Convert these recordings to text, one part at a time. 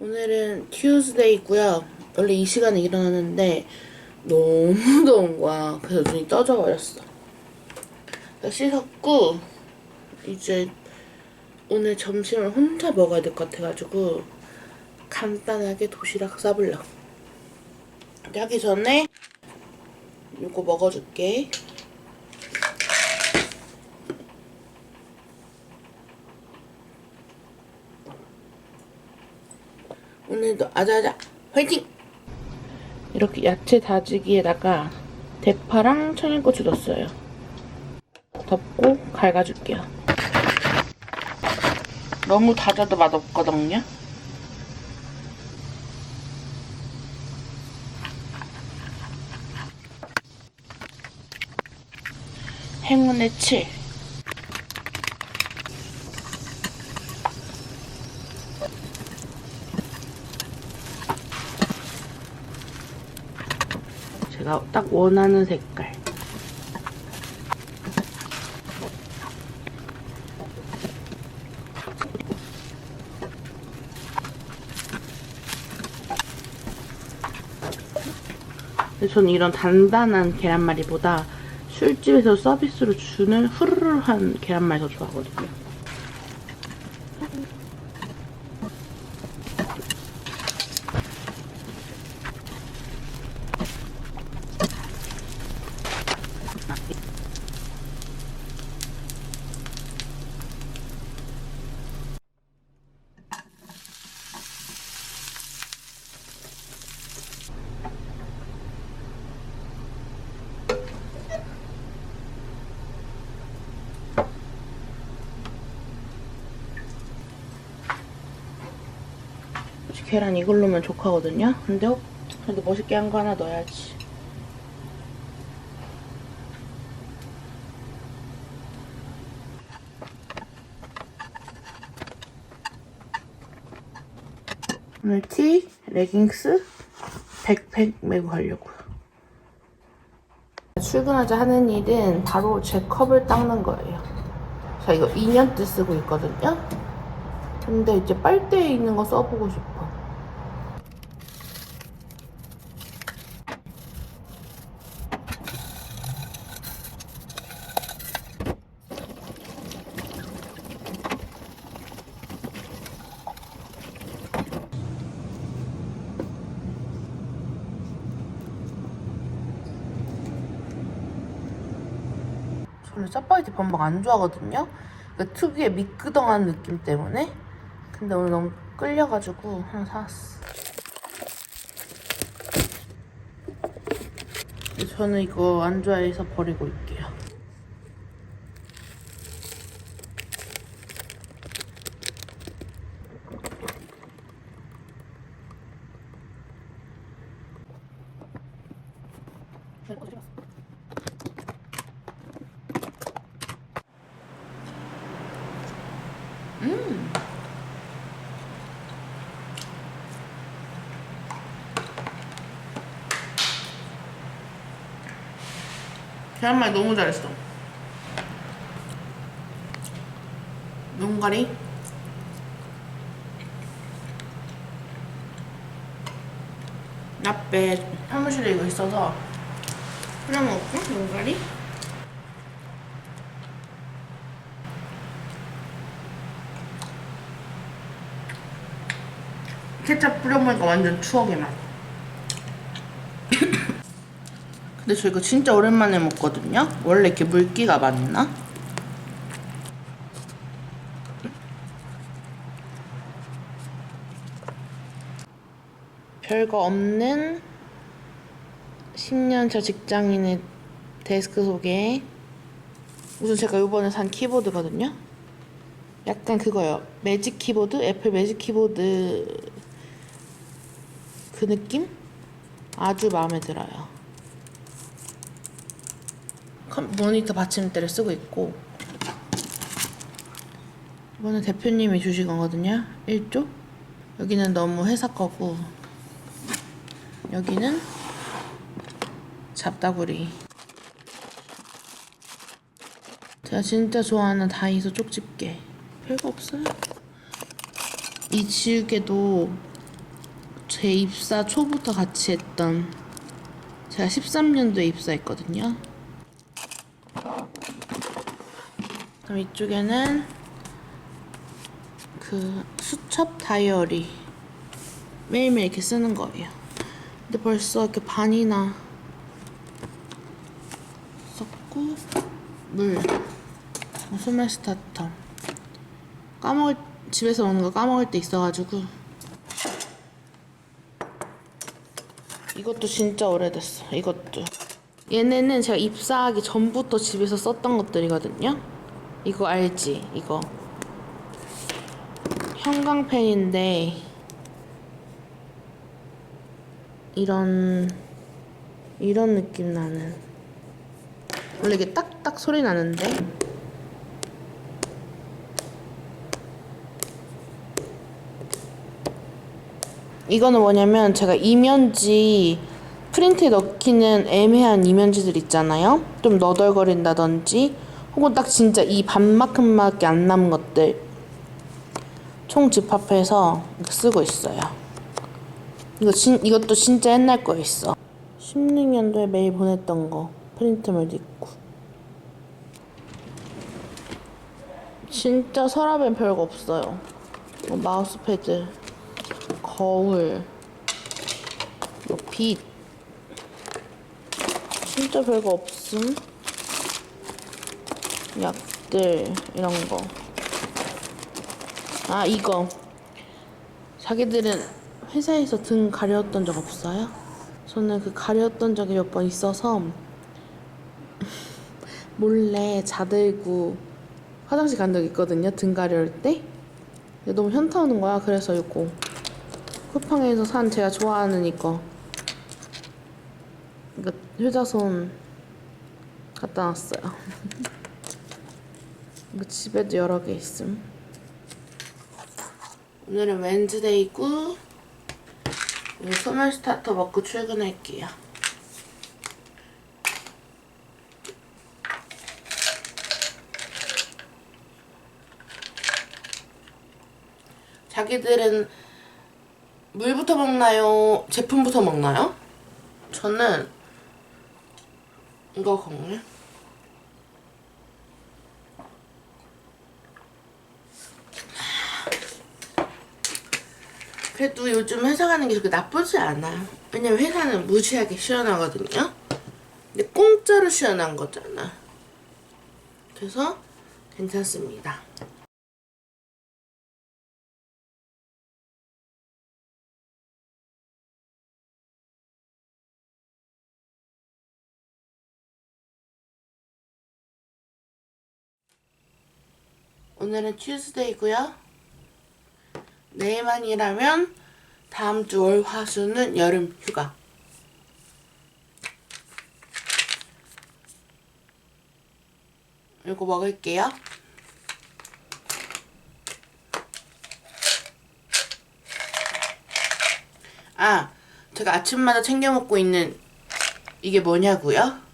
오늘은 튜스데이고요. 원래 이 시간에 일어나는데 너무 더운 거야. 그래서 눈이 떠져 버렸어. 나 씻었고 이제 오늘 점심을 혼자 먹어야 될 것 같아가지고 간단하게 도시락 싸볼라. 하기 전에 이거 먹어줄게. 오늘도 아자아자 화이팅! 이렇게 야채 다지기에다가 대파랑 청양고추 넣었어요. 덮고 갈가줄게요. 너무 다져도 맛없거든요. 행운의 7. 제가 딱 원하는 색깔. 저는 이런 단단한 계란말이보다 술집에서 서비스로 주는 후루루한 계란말이 더 좋아하거든요. 계란 이걸로면 족하거든요. 근데 어, 그래도 멋있게 한 거 하나 넣어야지. 오늘 티, 레깅스, 백팩 메고 가려고요. 출근하자 하는 일은 바로 제 컵을 닦는 거예요. 저 이거 2년째 쓰고 있거든요. 근데 이제 빨대에 있는 거 써보고 싶어. 원래 짜파게티 범벅 안 좋아하거든요. 그 특유의 미끄덩한 느낌 때문에. 근데 오늘 너무 끌려가지고 하나 사왔어. 저는 이거 안 좋아해서 버리고 있게요. 계란말 너무 잘했어. 용가리. 앞에 사무실에 이거 있어서 하나 먹고 용가리. 케첩 뿌려 먹으니까 완전 추억의 맛. 근데 저 이거 진짜 오랜만에 먹거든요. 원래 이렇게 물기가 많나? 별거 없는 10년차 직장인의 데스크 소개. 우선 제가 이번에 산 키보드거든요. 약간 그거요. 매직 키보드? 애플 매직 키보드 그 느낌? 아주 마음에 들어요. 컴- 모니터 받침대를 쓰고 있고. 이거는 대표님이 주신 거거든요. 1조? 여기는 너무 회사 거고. 여기는 잡다구리. 제가 진짜 좋아하는 다이소 쪽집게. 별거 없어요. 이 지우개도 제 입사 초부터 같이 했던 제가 13년도에 입사했거든요. 그럼 이쪽에는 그 수첩 다이어리 매일매일 이렇게 쓰는 거예요. 근데 벌써 이렇게 반이나 썼고 물 소멸 스타터 까먹을 집에서 먹는 거 까먹을 때 있어가지고 이것도 진짜 오래됐어. 이것도. 얘네는 제가 입사하기 전부터 집에서 썼던 것들이거든요. 이거 알지? 이거. 형광펜인데 이런 이런 느낌 나는. 원래 이게 딱딱 소리 나는데 이거는 뭐냐면 제가 이면지 프린트에 넣기는 애매한 이면지들 있잖아요. 좀 너덜거린다든지 혹은 딱 진짜 이 반만큼밖에 안 남은 것들 총 집합해서 쓰고 있어요. 이거 진, 이것도 진짜 옛날 거 있어. 16년도에 메일 보냈던 거 프린트물도 있고 진짜 서랍엔 별거 없어요. 뭐 마우스 패드 거울, 뭐 빛, 진짜 별거 없음. 약들 이런 거. 아 이거 자기들은 회사에서 등 가렸던 적 없어요? 저는 그 가렸던 적이 몇 번 있어서 몰래 자들고 화장실 간 적 있거든요. 등 가려울 때. 너무 현타 오는 거야. 그래서 이거 쿠팡에서 산 제가 좋아하는 이거. 이거 효자손 갖다 놨어요. 이거 집에도 여러 개 있음. 오늘은 웬즈데이고 소멸 스타터 먹고 출근할게요. 자기들은 물부터 먹나요? 제품부터 먹나요? 저는 이거 먹네. 그래도 요즘 회사 가는 게 그렇게 나쁘지 않아. 왜냐면 회사는 무지하게 시원하거든요. 근데 공짜로 시원한 거잖아. 그래서 괜찮습니다. 오늘은 튜스데이고요. 내일만 일하면 다음 주 월, 화, 수는 여름 휴가. 이거 먹을게요. 아, 제가 아침마다 챙겨 먹고 있는 이게 뭐냐고요?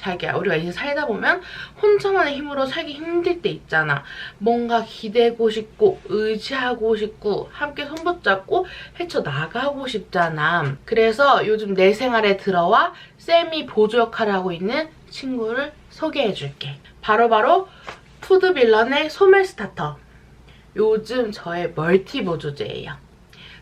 자기야 우리가 이제 살다 보면 혼자만의 힘으로 살기 힘들 때 있잖아. 뭔가 기대고 싶고 의지하고 싶고 함께 손붙잡고 헤쳐나가고 싶잖아. 그래서 요즘 내 생활에 들어와 쌤이 보조 역할을 하고 있는 친구를 소개해줄게. 바로바로 푸드빌런의 소멸 스타터. 요즘 저의 멀티 보조제예요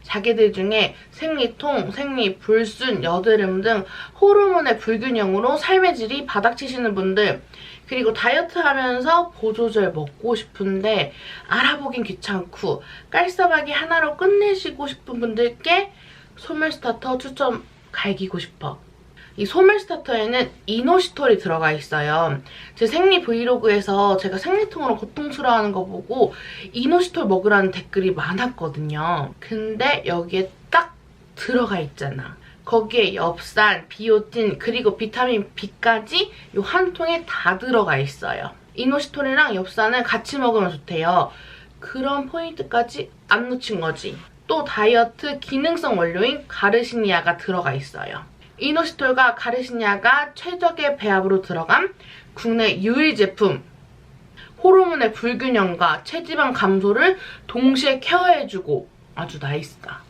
자기들 중에 생리통, 생리, 불순, 여드름 등 호르몬의 불균형으로 삶의 질이 바닥치시는 분들 그리고 다이어트 하면서 보조제 먹고 싶은데 알아보긴 귀찮고 깔쌈하게 하나로 끝내시고 싶은 분들께 소멸 스타터 추천 갈기고 싶어. 이 소멸 스타터에는 이노시톨이 들어가 있어요. 제 생리 브이로그에서 제가 생리통으로 고통스러워하는 거 보고 이노시톨 먹으라는 댓글이 많았거든요. 근데 여기에 딱 들어가 있잖아. 거기에 엽산, 비오틴, 그리고 비타민 B까지 이 한 통에 다 들어가 있어요. 이노시톨이랑 엽산은 같이 먹으면 좋대요. 그런 포인트까지 안 놓친 거지. 또 다이어트 기능성 원료인 가르시니아가 들어가 있어요. 이노시톨과 가르시니아가 최적의 배합으로 들어간 국내 유일 제품 호르몬의 불균형과 체지방 감소를 동시에 케어해주고 아주 나이스다.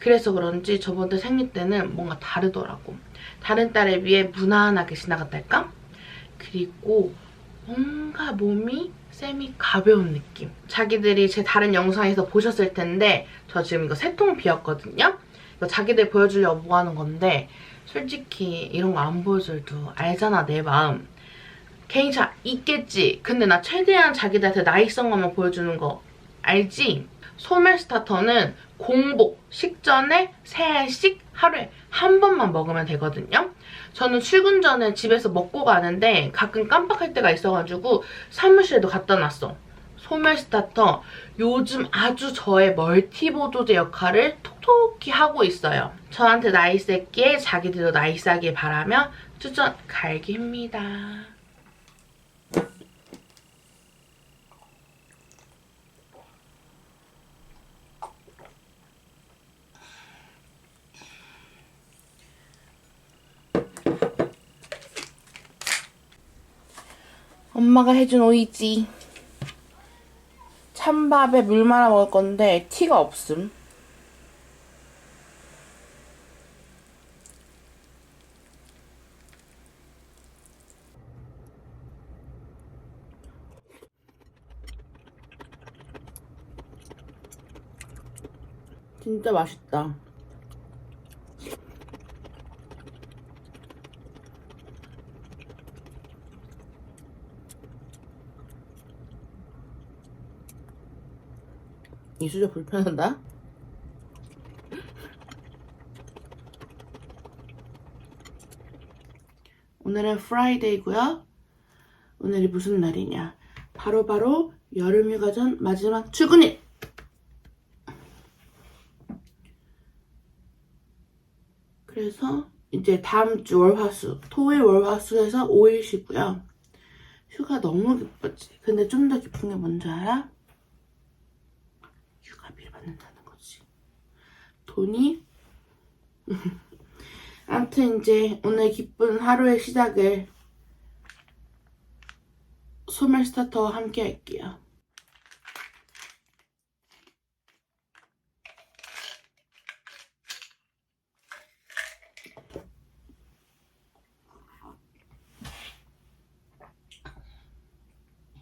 그래서 그런지 저번 달 생리 때는 뭔가 다르더라고. 다른 딸에 비해 무난하게 지나갔달까? 그리고 뭔가 몸이 쌤이 가벼운 느낌. 자기들이 제 다른 영상에서 보셨을 텐데 저 지금 이거 세 통 비었거든요. 이거 자기들 보여주려고 뭐 하는 건데 솔직히 이런 거 안 보여줘도 알잖아 내 마음. 개인차 있겠지. 근데 나 최대한 자기들한테 나이성 것만 보여주는 거 알지? 소멸 스타터는 공복 식전에 세 알씩 하루에 한 번만 먹으면 되거든요. 저는 출근 전에 집에서 먹고 가는데 가끔 깜빡할 때가 있어가지고 사무실에도 갖다 놨어. 소멸 스타터 요즘 아주 저의 멀티보조제 역할을 톡톡히 하고 있어요. 저한테 나이스했기에 자기들도 나이스하길 바라며 추천 갈깁니다. 엄마가 해준 오이지. 찬밥에 물 말아 먹을 건데 티가 없음. 진짜 맛있다. 이 수저 불편하다. 오늘은 프라이데이고요. 오늘이 무슨 날이냐? 바로 바로 여름휴가 전 마지막 출근일! 그래서 이제 다음 주 월화수, 토일 월화수에서 5일 쉬고요. 휴가 너무 기쁘지? 근데 좀 더 기쁜 게 뭔지 알아? 휴가비를 받는다는 거지. 돈이 아무튼 이제 오늘 기쁜 하루의 시작을 소멸 스타터와 함께 할게요.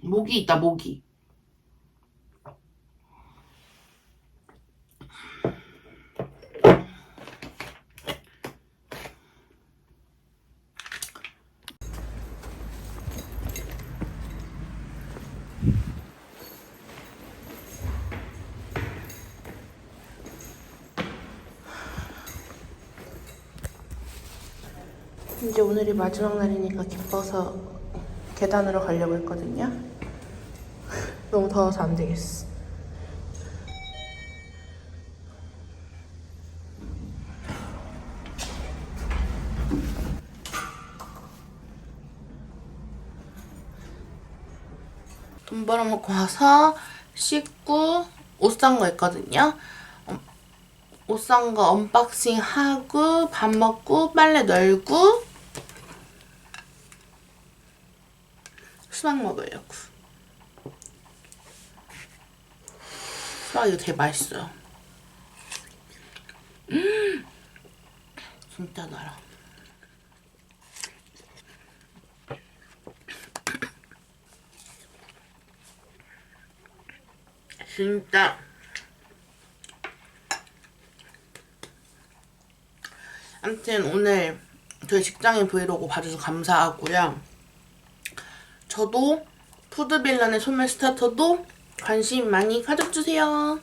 모기 있다 모기. 이제 오늘이 마지막 날이니까 기뻐서 계단으로 가려고 했거든요. 너무 더워서 안 되겠어. 돈 벌어먹고 와서 씻고 옷 산 거 있거든요. 옷 산 거 언박싱 하고 밥 먹고 빨래 널고 수박 먹으려고. 수박 이거 되게 맛있어요. 음, 진짜 달아. 진짜. 아무튼 오늘 저희 직장인 브이로그 봐주셔서 감사하고요. 저도 푸드빌런의 소멸 스타터도 관심 많이 가져주세요.